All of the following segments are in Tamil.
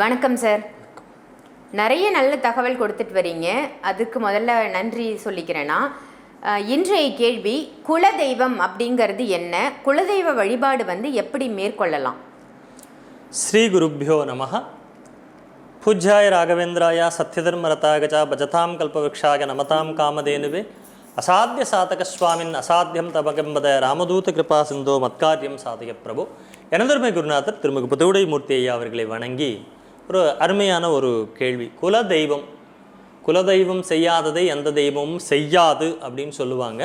வணக்கம் சார் நிறைய நல்ல தகவல் கொடுத்துட்டு வரீங்க. அதுக்கு முதல்ல நன்றி சொல்லிக்கிறேன்னா இன்றைய கேள்வி குலதெய்வம் அப்படிங்கிறது என்ன? குலதெய்வ வழிபாடு வந்து எப்படி மேற்கொள்ளலாம்? ஸ்ரீ குருப்பியோ நமக பூஜ்யாய ராகவேந்திராயா சத்யதர்மரதாகஜா பஜதாம் கல்பவக்ஷாக நமதாம் காமதேனுவே. அசாத்திய சாதக சுவாமின் அசாத்தியம் தபகம்பத ராமதூத கிருபா சிந்தோ மத்காரியம் சாதக பிரபு. எனதர்மை குருநாதர் திருமுகபுதோடை மூர்த்தி ஐயா அவர்களை வணங்கி ஒரு அருமையான ஒரு கேள்வி. குல தெய்வம் குலதெய்வம் செய்யாததை எந்த தெய்வமும் செய்யாது அப்படின்னு சொல்லுவாங்க.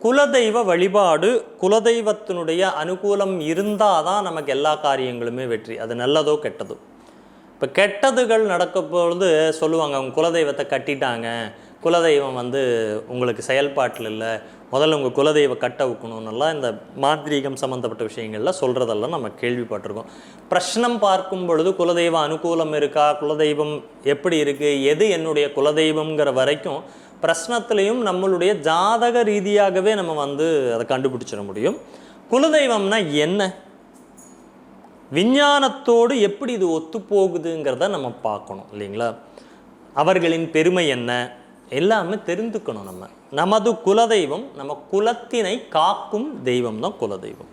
குலதெய்வ வழிபாடு குலதெய்வத்தினுடைய அனுகூலம் இருந்தால் தான் நமக்கு எல்லா காரியங்களுமே வெற்றி. அது நல்லதோ கெட்டதோ. இப்போ கெட்டதுகள் நடக்க பொழுது சொல்லுவாங்க அவங்க குலதெய்வத்தை கட்டிட்டாங்க. குலதெய்வம் வந்து உங்களுக்கு செயல்பாட்டில் இல்லை. முதல்ல உங்கள் குலதெய்வ கட்ட வைக்கணும்னுலாம் இந்த மாந்திரீகம் சம்மந்தப்பட்ட விஷயங்கள்ல சொல்கிறதெல்லாம் நம்ம கேள்விப்பட்டிருக்கோம். பிரச்சனம் பார்க்கும் பொழுது குலதெய்வ அனுகூலம் இருக்கா? குலதெய்வம் எப்படி இருக்குது எது என்னுடைய குலதெய்வம்ங்கிற வரைக்கும் பிரச்சனத்துலேயும் நம்மளுடைய ஜாதக ரீதியாகவே நம்ம வந்து அதை கண்டுபிடிச்சிட முடியும். குலதெய்வம்னா என்ன? விஞ்ஞானத்தோடு எப்படி இது ஒத்துப்போகுதுங்கிறத நம்ம பார்க்கணும் இல்லைங்களா? அவர்களின் பெருமை என்ன? எல்லாமே தெரிந்துக்கணும் நம்ம. நமது குலதெய்வம் நம்ம குலத்தினை காக்கும் தெய்வம் தான் குலதெய்வம்.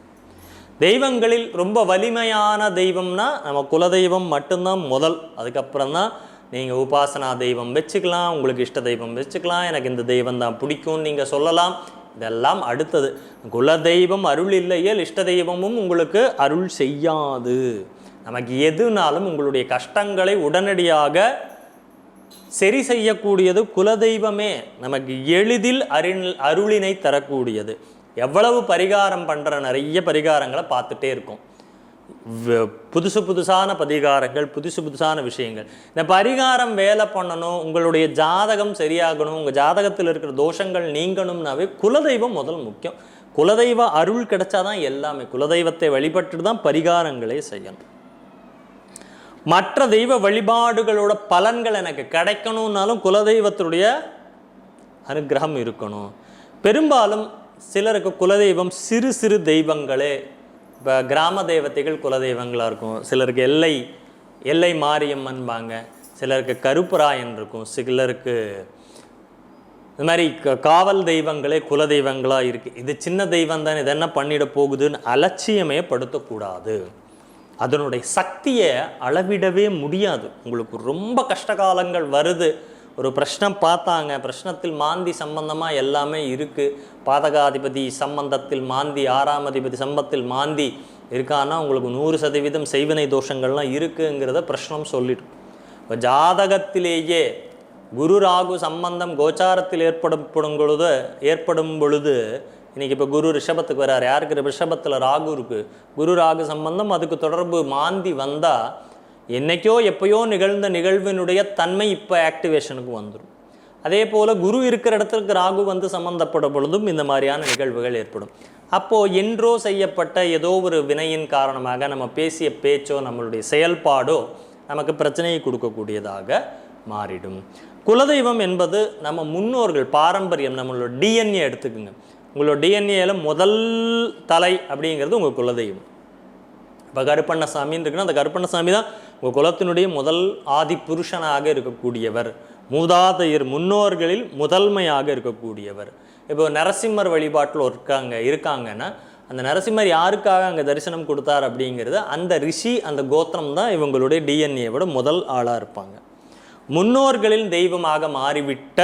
தெய்வங்களில் ரொம்ப வலிமையான தெய்வம்னா நம்ம குலதெய்வம் மட்டும்தான் முதல். அதுக்கப்புறம் தான் நீங்கள் உபாசனா தெய்வம் வச்சுக்கலாம் உங்களுக்கு இஷ்ட தெய்வம் வச்சுக்கலாம் எனக்கு இந்த தெய்வம் தான் பிடிக்கும்னு நீங்கள் சொல்லலாம். இதெல்லாம் அடுத்தது. குலதெய்வம் அருள் இல்லையேல் இஷ்ட தெய்வமும் உங்களுக்கு அருள் செய்யாது. நமக்கு எதுனாலும் உங்களுடைய கஷ்டங்களை உடனடியாக சரி செய்யக்கூடியது குலதெய்வமே. நமக்கு எளிதில் அருள் அருளினை தரக்கூடியது. எவ்வளவு பரிகாரம் பண்ணுற நிறைய பரிகாரங்களை பார்த்துட்டே இருக்கும். புதுசு புதுசான பரிகாரங்கள் புதுசு புதுசான விஷயங்கள். இந்த பரிகாரம் வேலை பண்ணணும் உங்களுடைய ஜாதகம் சரியாகணும் உங்கள் ஜாதகத்தில் இருக்கிற தோஷங்கள் நீங்கணும்னாவே குலதெய்வம் முதல் முக்கியம். குலதெய்வ அருள் கிடைச்சாதான் எல்லாமே. குலதெய்வத்தை வழிபட்டு தான் பரிகாரங்களே செய்யணும். மற்ற தெய்வ வழிபாடுகளோட பலன்கள் எனக்கு கிடைக்கணும்னாலும் குலதெய்வத்துடைய அனுக்கிரகம் இருக்கணும். பெரும்பாலும் சிலருக்கு குலதெய்வம் சிறு சிறு தெய்வங்களே இப்போ கிராம தெய்வத்தைகள் குலதெய்வங்களாக இருக்கும். சிலருக்கு எல்லை எல்லை மாரியம்மன்பாங்க சிலருக்கு கருப்பராயன் இருக்கும். சிலருக்கு இது மாதிரி க- காவல் தெய்வங்களே குல தெய்வங்களாக இருக்குது இது சின்ன தெய்வம் தான் இது என்ன பண்ணிட போகுதுன்னு அலட்சியமே படுத்தக்கூடாது. அதனுடைய சக்தியை அளவிடவே முடியாது. உங்களுக்கு ரொம்ப கஷ்டகாலங்கள் வருது. ஒரு பிரச்சனை பார்த்தாங்க. பிரச்சனத்தில் மாந்தி சம்பந்தமாக எல்லாமே இருக்குது பாதகாதிபதி சம்பந்தத்தில் மாந்தி ஆறாமதிபதி சம்பத்தில் மாந்தி இருக்கான்னா உங்களுக்கு நூறு சதவீதம் செய்வினை தோஷங்கள்லாம் இருக்குங்கிறத பிரச்சனம் சொல்லிடும் இப்போ ஜாதகத்திலேயே குரு ராகு சம்பந்தம் கோச்சாரத்தில் ஏற்படப்படும் பொழுது ஏற்படும் பொழுது இன்றைக்கி இப்போ குரு ரிஷபத்துக்கு வரார். யாருக்கு? ரிஷபத்தில் ராகு இருக்கு குரு ராகு சம்பந்தம் அதுக்கு தொடர்பு மாந்தி வந்தால் என்னைக்கோ எப்போயோ நிகழ்ந்த நிகழ்வினுடைய தன்மை இப்போ ஆக்டிவேஷனுக்கு வந்துடும் அதே போல் குரு இருக்கிற இடத்துக்கு ராகு வந்து சம்மந்தப்படும் பொழுதும் இந்த மாதிரியான நிகழ்வுகள் ஏற்படும். அப்போது என்றோ செய்யப்பட்ட ஏதோ ஒரு வினையின் காரணமாக நம்ம பேசிய பேச்சோ நம்மளுடைய செயல்பாடோ நமக்கு பிரச்சனையை கொடுக்கக்கூடியதாக மாறிடும். குலதெய்வம் என்பது நம்ம முன்னோர்கள் பாரம்பரியம் நம்மளோட டிஎன்ஏ எடுத்துக்குங்க. உங்களோட டிஎன்ஏல முதல் தலை அப்படிங்கிறது உங்கள் குலதெய்வம். இப்போ கருப்பண்ணசாமின்னு இருக்குன்னா அந்த கருப்பண்ணசாமி தான் உங்கள் குலத்தினுடைய முதல் ஆதி புருஷனாக இருக்கக்கூடியவர். மூதாதையர் முன்னோர்களில் முதன்மையாக இருக்கக்கூடியவர். இப்போ நரசிம்மர் வழிபாட்டில் இருக்காங்க இருக்காங்கன்னா அந்த நரசிம்மர் யாருக்காக அங்கே தரிசனம் கொடுத்தார் அப்படிங்கிறது அந்த ரிஷி அந்த கோத்திரம் தான் இவங்களுடைய டிஎன்ஏவோட முதல் ஆளாக இருப்பாங்க. முன்னோர்களில் தெய்வமாக மாறிவிட்ட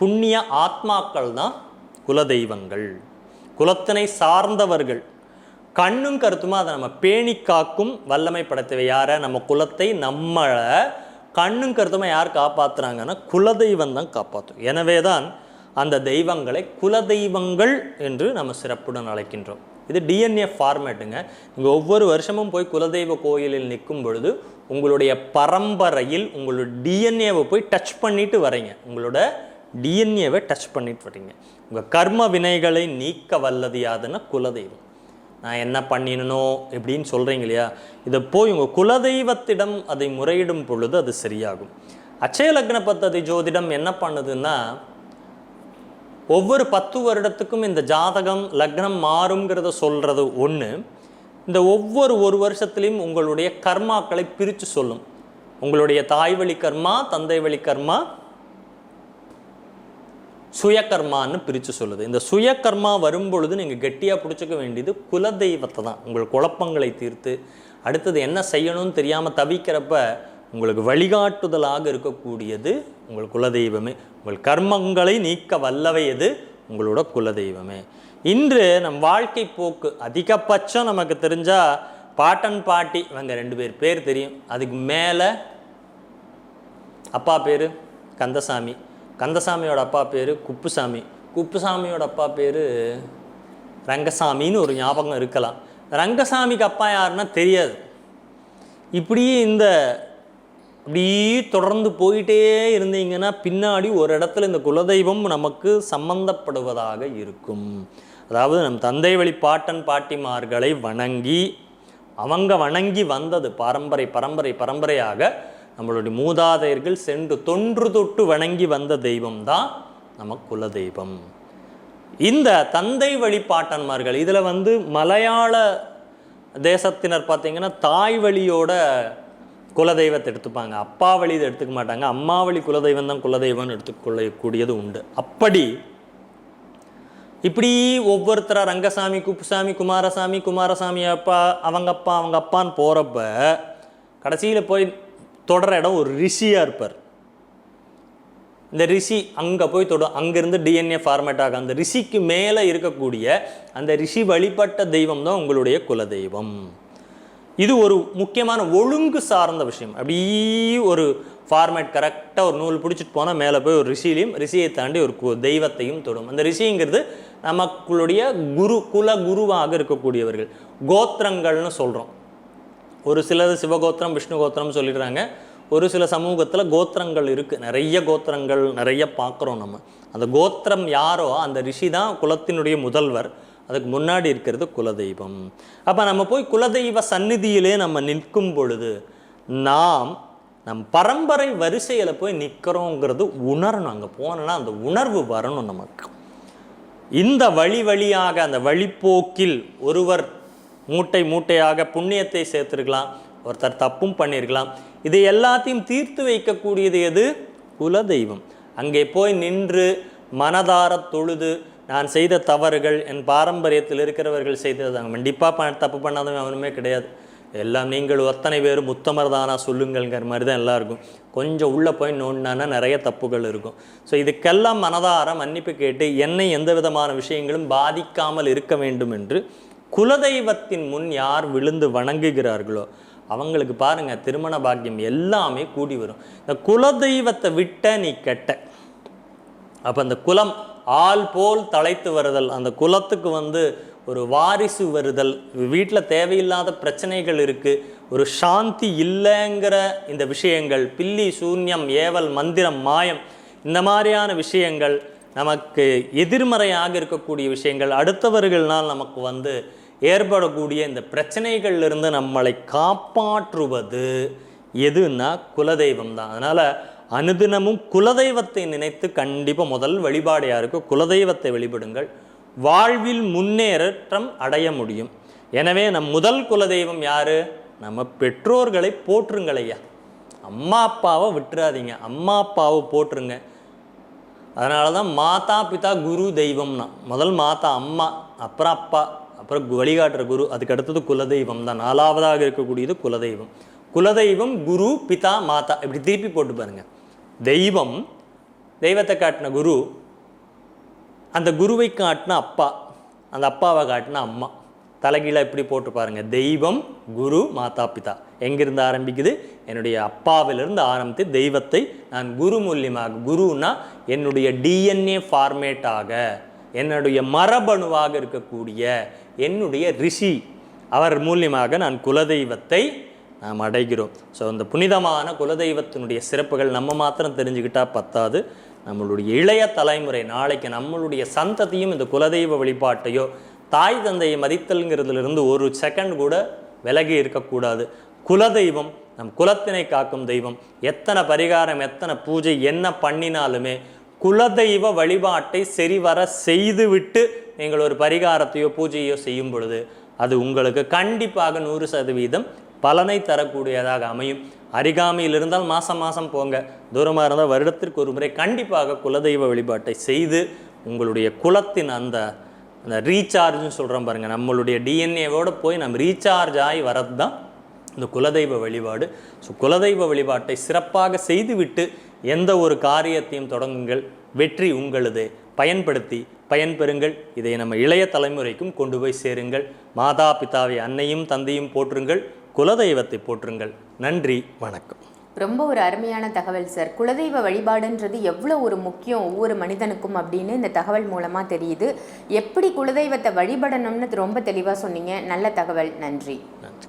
புண்ணிய ஆத்மாக்கள் தான் குலதெய்வங்கள் குலத்தினை சார்ந்தவர்கள். கண்ணும் கருத்துமா அதை நம்ம பேணி காக்கும் வல்லமை படைத்தவை யாரை? நம்ம குலத்தை நம்மளை கண்ணும் கருத்துமா யார் காப்பாத்துறாங்கன்னா குலதெய்வம் தான் காப்பாற்றும் எனவே தான் அந்த தெய்வங்களை குலதெய்வங்கள் என்று நம்ம சிறப்புடன் அழைக்கின்றோம். இது டிஎன்ஏ ஃபார்மேட்டுங்க நீங்கள் ஒவ்வொரு வருஷமும் போய் குலதெய்வ கோயிலில் நிற்கும் பொழுது உங்களுடைய பரம்பரையில் உங்களோட டிஎன்ஏவை போய் டச் பண்ணிட்டு வரீங்க. உங்களோட டிஎன்ஏவை டச் பண்ணிட்டு வரீங்க. உங்கள் கர்ம வினைகளை நீக்க வல்லது யாதுன்னா குலதெய்வம். நான் என்ன பண்ணினனோ இப்படின்னு சொல்கிறீங்க இல்லையா? இதை போய் உங்கள் குலதெய்வத்திடம் அதை முறையிடும் பொழுது அது சரியாகும். அச்சய லக்ன பத்ததி ஜோதிடம் என்ன பண்ணுதுன்னா ஒவ்வொரு பத்து வருடத்துக்கும் இந்த ஜாதகம் லக்னம் மாறுங்கிறத சொல்கிறது ஒன்று இந்த ஒவ்வொரு ஒரு வருஷத்துலேயும் உங்களுடைய கர்மாக்களை பிரித்து சொல்லும். உங்களுடைய தாய் வழி கர்மா தந்தை வழி கர்மா சுயகர்மான்னு பிரித்து சொல்லுது. இந்த சுயகர்மா வரும்பொழுது நீங்கள் கெட்டியாக பிடிச்சிக்க வேண்டியது குலதெய்வத்தை தான். உங்கள் குழப்பங்களை தீர்த்து அடுத்தது என்ன செய்யணும்னு தெரியாமல் தவிக்கிறப்ப உங்களுக்கு வழிகாட்டுதலாக இருக்கக்கூடியது உங்கள் குலதெய்வமே. உங்கள் கர்மங்களை நீக்க வல்லவை எது? உங்களோட குலதெய்வமே. இன்று நம் வாழ்க்கை போக்கு அதிகபட்சம் நமக்கு தெரிஞ்சால் பாட்டன் பாட்டி இவங்க ரெண்டு பேர் பேர் தெரியும். அதுக்கு மேலே அப்பா பேர் கந்தசாமி. கந்தசாமியோட அப்பா பேர் குப்புசாமி. குப்புசாமியோட அப்பா பேர் ரங்கசாமின்னு ஒரு ஞாபகம் இருக்கலாம். ரங்கசாமிக்கு அப்பா யாருன்னா தெரியாது. இப்படியே இந்த அப்படியே தொடர்ந்து போயிட்டே இருந்தீங்கன்னா பின்னாடி ஒரு இடத்துல இந்த குலதெய்வம் நமக்கு சம்பந்தப்படுவதாக இருக்கும். அதாவது நம் தந்தை வழி பாட்டன் பாட்டிமார்களை வணங்கி அவங்க வணங்கி வந்தது பரம்பரை பரம்பரை பரம்பரையாக நம்மளுடைய மூதாதையர்கள் சென்று தொன்று தொட்டு வணங்கி வந்த தெய்வம் தான் நம்ம குலதெய்வம். இந்த தந்தை வழிபாட்டன்மார்கள் இதில் வந்து மலையாள தேசத்தினர் பார்த்தீங்கன்னா தாய் வழியோட குலதெய்வத்தை எடுத்துப்பாங்க. அப்பா வழி இதை எடுத்துக்க மாட்டாங்க. அம்மா வழி குலதெய்வம் தான் குலதெய்வம்னு எடுத்துக்கொள்ளக்கூடியது உண்டு. அப்படி இப்படி ஒவ்வொருத்தரா ரங்கசாமி குப்புசாமி குமாரசாமி குமாரசாமி அப்பா அவங்க அப்பா அவங்க அப்பான்னு போகிறப்ப கடைசியில் போய் தொடர இடம் ஒரு ரிஷியாக இருப்பார். இந்த ரிஷி அங்கே போய் தொடும் அங்கேருந்து டிஎன்ஏ ஃபார்மேட் ஆகும் அந்த ரிஷிக்கு மேலே இருக்கக்கூடிய அந்த ரிஷி வழிபட்ட தெய்வம் தான் உங்களுடைய குலதெய்வம். இது ஒரு முக்கியமான ஒழுங்கு சார்ந்த விஷயம். அப்படி ஒரு ஃபார்மேட் கரெக்டாக ஒரு நூல் பிடிச்சிட்டு போனால் மேலே போய் ஒரு ரிஷிலையும் ரிஷியை தாண்டி ஒரு தெய்வத்தையும் தொடும். அந்த ரிஷிங்கிறது நமக்குடைய குரு குல குருவாக இருக்கக்கூடியவர்கள். கோத்திரங்கள்னு சொல்கிறோம் ஒரு சிலது சிவகோத்திரம் விஷ்ணு கோத்திரம் சொல்லிடுறாங்க. ஒரு சில சமூகத்தில் கோத்திரங்கள் இருக்குது நிறைய கோத்திரங்கள் நிறைய பார்க்குறோம் நம்ம. அந்த கோத்திரம் யாரோ அந்த ரிஷி தான் குலத்தினுடைய முதல்வர். அதுக்கு முன்னாடி இருக்கிறது குலதெய்வம். அப்போ நம்ம போய் குலதெய்வ சந்நிதியிலே நம்ம நிற்கும் பொழுது நாம் நம் பரம்பரை வரிசையில் போய் நிற்கிறோங்கிறது உணரணும். அங்கே போனோன்னா அந்த உணர்வு வரணும் நமக்கு. இந்த வழி வழியாக அந்த வழிப்போக்கில் ஒருவர் மூட்டை மூட்டையாக புண்ணியத்தை சேர்த்துருக்கலாம் ஒருத்தர் தப்பும் பண்ணியிருக்கலாம் இது எல்லாத்தையும் தீர்த்து வைக்கக்கூடியது எது? குலதெய்வம். அங்கே போய் நின்று மனதார தொழுது நான் செய்த தவறுகள் என் பாரம்பரியத்தில் இருக்கிறவர்கள் செய்தது கண்டிப்பாக தப்பு பண்ணாதவன் அவனுமே கிடையாது. எல்லாம் நீங்கள் அத்தனை பேரும் உத்தமர் தானா? சொல்லுங்கள்ங்கிற மாதிரி தான் எல்லாம் இருக்கும் கொஞ்சம் உள்ளே போய் நோண்டினானா நிறைய தப்புகள் இருக்கும். ஸோ இதுக்கெல்லாம் மனதார மன்னிப்பு கேட்டு என்னை எந்த விதமான விஷயங்களும் பாதிக்காமல் இருக்க வேண்டும் என்று குலதெய்வத்தின் முன் யார் விழுந்து வணங்குகிறார்களோ அவங்களுக்கு பாருங்க திருமண பாக்கியம் எல்லாமே கூடி வரும். இந்த குலதெய்வத்தை விட்ட நீ கெட்ட. அப்போ அந்த குலம் ஆள் போல் தலைத்து வருதல் அந்த குலத்துக்கு வந்து ஒரு வாரிசு வருதல் வீட்டில் தேவையில்லாத பிரச்சனைகள் இருக்குது ஒரு சாந்தி இல்லைங்கிற இந்த விஷயங்கள் பில்லி சூன்யம் ஏவல் மந்திரம் மாயம் இந்த மாதிரியான விஷயங்கள் நமக்கு எதிர்மறையாக இருக்கக்கூடிய விஷயங்கள் அடுத்தவர்கள்னால் நமக்கு வந்து ஏற்படக்கூடிய இந்த பிரச்சனைகள்லேருந்து நம்மளை காப்பாற்றுவது எதுன்னா குலதெய்வம் தான். அதனால் அனுதினமும் குலதெய்வத்தை நினைத்து கண்டிப்பாக முதல் வழிபாடு யாருக்கும் குலதெய்வத்தை வழிபடுங்கள். வாழ்வில் முன்னேற்றம் அடைய முடியும். எனவே நம் முதல் குலதெய்வம் யார்? நம்ம பெற்றோர்களை போற்றுங்கள் ஐயா. அம்மா அப்பாவை விட்டுறாதீங்க. அம்மா அப்பாவை போற்றுங்க. அதனால தான் மாதா பிதா குரு தெய்வம்னா. முதல் மாதா அம்மா அப்புறம் அப்பா அப்புறம் வழிகாட்டுற குரு அதுக்கு அடுத்தது குலதெய்வம் தான். நாலாவதாக இருக்கக்கூடியது குலதெய்வம். குலதெய்வம் குரு பிதா மாதா. இப்படி திருப்பி போட்டு பாருங்கள் தெய்வம் தெய்வத்தை காட்டின குரு அந்த குருவை காட்டின அப்பா அந்த அப்பாவை காட்டின அம்மா. தலைகீழாக இப்படி போட்டு பாருங்கள் தெய்வம் குரு மாதா பிதா. எங்கிருந்து ஆரம்பிக்குது? என்னுடைய அப்பாவிலிருந்து ஆரம்பித்து தெய்வத்தை நான் குரு மூலியமாக குருன்னா என்னுடைய டிஎன்ஏ ஃபார்மேட்டாக என்னுடைய மரபணுவாக இருக்கக்கூடிய என்னுடைய ரிஷி அவர் மூலியமாக நான் குலதெய்வத்தை நாம் அடைகிறோம். ஸோ அந்த புனிதமான குலதெய்வத்தினுடைய சிறப்புகள் நம்ம மாத்திரம் தெரிஞ்சுக்கிட்டால் பத்தாது. நம்மளுடைய இளைய தலைமுறை நாளைக்கு நம்மளுடைய சந்ததியும் இந்த குலதெய்வ வழிபாட்டையோ தாய் தந்தையை மதித்தல்ங்கிறதுலேருந்து ஒரு செகண்ட் கூட விலகி இருக்கக்கூடாது. குலதெய்வம் நம் குலத்தினை காக்கும் தெய்வம். எத்தனை பரிகாரம் எத்தனை பூஜை என்ன பண்ணினாலுமே குலதெய்வ வழிபாட்டை சரிவர செய்துவிட்டு நீங்கள் ஒரு பரிகாரத்தையோ பூஜையோ செய்யும் பொழுது அது உங்களுக்கு கண்டிப்பாக நூறு சதவீதம் பலனை தரக்கூடியதாக அமையும். அருகாமையில் இருந்தால் மாதம் மாதம் போங்க. தூரமாக இருந்தால் வருடத்திற்கு ஒரு முறை கண்டிப்பாக குலதெய்வ வழிபாட்டை செய்து உங்களுடைய குலத்தின் அந்த அந்த ரீசார்ஜ்னு சொல்கிறோம் பாருங்கள் நம்மளுடைய டிஎன்ஏவோடு போய் நம்ம ரீசார்ஜ் ஆகி வரது தான் இந்த குலதெய்வ வழிபாடு. ஸோ குலதெய்வ வழிபாட்டை சிறப்பாக செய்துவிட்டு எந்த ஒரு காரியத்தையும் தொடங்குங்கள். வெற்றி உங்களது. பயன்படுத்தி பயன்பெறுங்கள். இதை நம்ம இளைய தலைமுறைக்கும் கொண்டு போய் சேருங்கள். மாதா பிதாவை அன்னையும் தந்தையும் போற்றுங்கள். குலதெய்வத்தை போற்றுங்கள். நன்றி வணக்கம். ரொம்ப ஒரு அருமையான தகவல் சார். குலதெய்வ வழிபாடுன்றது எவ்வளோ ஒரு முக்கியம் ஒவ்வொரு மனிதனுக்கும் அப்படின்னு இந்த தகவல் மூலமாக தெரியுது. எப்படி குலதெய்வத்தை வழிபடணும்னு ரொம்ப தெளிவாக சொன்னீங்க. நல்ல தகவல். நன்றி. நன்றி.